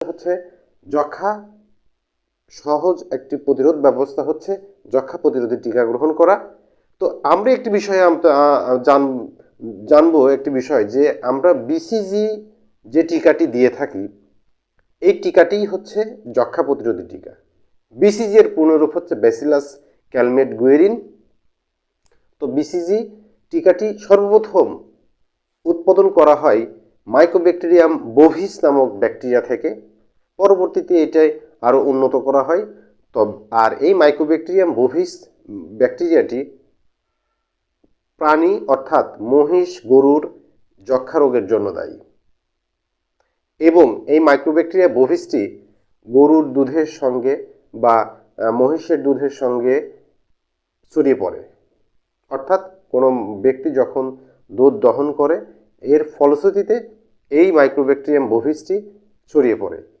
হচ্ছে যক্ষা সহজ একটি প্রতিরোধ ব্যবস্থা হচ্ছে যক্ষা প্রতিরোধী টিকা গ্রহণ করা। তো আমরা একটি বিষয়ে জান জানব একটি বিষয় যে আমরা বিসিজি যে টিকাটি দিয়ে থাকি, এই টিকাটি হচ্ছে যক্ষা প্রতিরোধী টিকা। বিসিজি এর পূর্ণরূপ হচ্ছে ব্যাসিলাস ক্যালমেট গুয়েরিন তো বিসিজি টিকাটি সর্বপ্রথম উৎপাদন করা হয় মাইক্রোব্যাকটেরিয়াম বোভিস নামক ব্যাকটেরিয়া থেকে পরবর্তীতে এটাই আরও উন্নত করা হয়। তব আর এই মাইক্রোব্যাকটেরিয়াম বোভিস ব্যাকটেরিয়াটি প্রাণী অর্থাৎ মহিষ, গরুর যক্ষা রোগের জন্য দায়ী। এবং এই মাইক্রোব্যাকটেরিয়া বোভিসটি গরুর দুধের সঙ্গে বা মহিষের দুধের সঙ্গে ছড়িয়ে পড়ে। অর্থাৎ কোনো ব্যক্তি যখন দুধ দহন করে এর ফলশ্রুতিতে এই মাইক্রোব্যাকটেরিয়াম বোভিসটি ছড়িয়ে পড়ে।